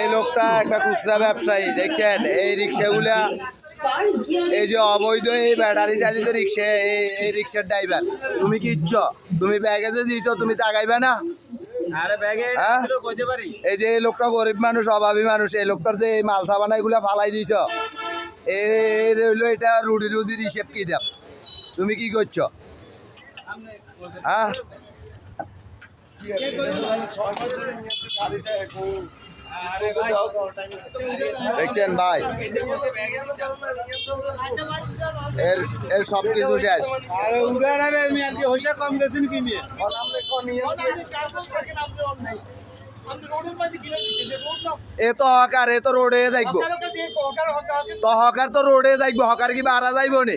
এই লোকটা একটা খুচরা ব্যবসায়ী দেখছেন? এই রিক্সাগুলা এই যে অবৈধ এই ব্যাটারি চালিত রিক্সা এই এই রিক্সার ড্রাইভার তুমি কি ইচ্ছ? তুমি ব্যাগে যে দিচ্ছ তুমি তাকাইবে না? হ্যাঁ? ছিল কইতে পারি। এই যে এই লোকটা গরিব মানুষ অভাবী মানুষ এই লোকটার যে এই মাল সাবানা এগুলা ফালাই দিছ এই রইল এটা রুটি রুটির হিসেব কি দেব? তুমি কি করছ? হ্যাঁ? দেখছেন ভাই? এর এর সব কিছু শেষ। আরে উড়ে রে মিয়া কি হইছে কম গেছেন কি মিয়া? এ তো হকার এ তো রোডে দেখব। তো হকার তো রোডে দেখব হকার কি বাড়া যাইবো নি?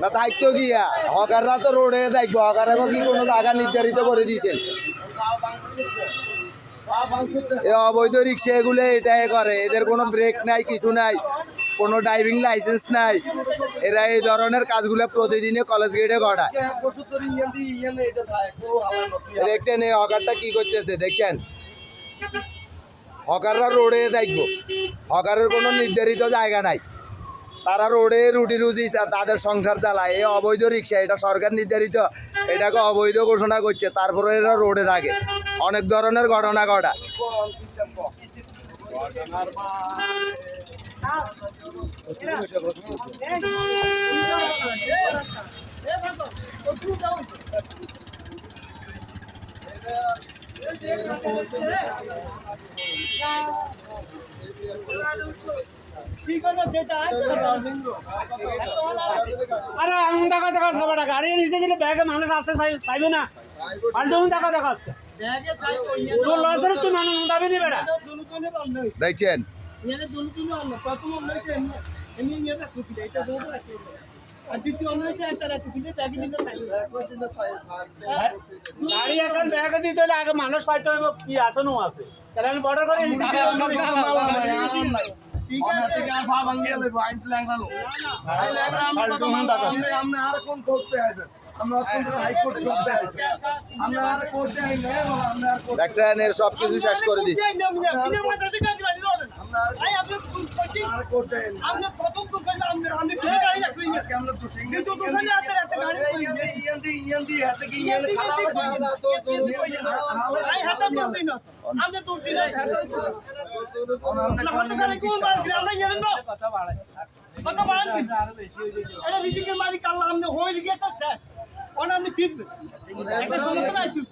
না, দায়িত্ব আর? হকাররা তো রোডে দেখব হকারে কি কোনো জায়গা নির্ধারিত করে দিয়েছেন? এ অবৈধ রিক্সা এগুলো এটাই করে, এদের কোনো ব্রেক নাই, কিছু নাই, কোনো ড্রাইভিং লাইসেন্স নাই। এরা এই ধরনের কাজগুলো প্রতিদিনে কলেজ গেটে ঘটায় দেখছেন, এই হকারটা কি করতেছে, দেখছেন? হকাররা রোডে দেখব। হকারের কোনো নির্ধারিত জায়গা নাই। তারা রোডে রুটি রুজি তাদের সংসার চালায়। এই অবৈধ রিক্সা, এটা সরকার নির্ধারিত। এটাকে অবৈধ ঘোষণা করছে। তারপরে এরা রোডে থাকে। অনেক ধরনের ঘটনা ঘটা আছে আরে এমন টাকা টাকা সবাটা গাড়ি নিচে দিলে ব্যাগে মানুষ আসতে চাই- চাইবে না। পাল্টে এমন টাকা টাকা আজকে ব্যাগে যাই ওই তুই মানুষ নি দেখছেন? এমনি আর এখন ব্যাগে আগে মানুষ কি আছে তাহলে আমি করে দিয়ে অন্য দিকে ঠিক আছে পাল্টে এমন টাকা দেখছেন এর সব কিছু শেষ করে দিচ্ছে আপনি কত দোকান আপনি আপনি কিনে গাড়ি রাখলেন কিন্তু দোকানে হাতে রাতে গাড়ি আই হাতে তোর দিন আপনি তোর দিন না হাতে গাড়ি কোন মার দিলে আমরা জানেন না কথা বাড়ায় কথা বাড়ান এটা রিজিকের মালিক আল্লাহ আপনি হয়ে গিয়েছে স্যার ওনা আপনি কিনবেন একটা সমস্যা নাই তুই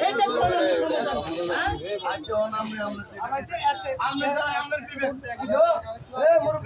এইটা আমনে করেছেন আমনে করেছেন আমনে আমনে করে না কইছে আর দোষ আমনে করেছেন আর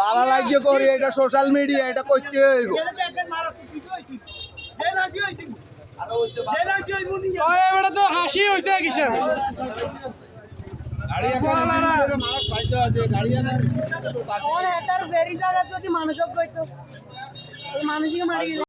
ভালো লাগছে করি এটা সোশ্যাল মিডিয়া এটা করতে হইব। হাসি হয়েছে কিসের মানুষক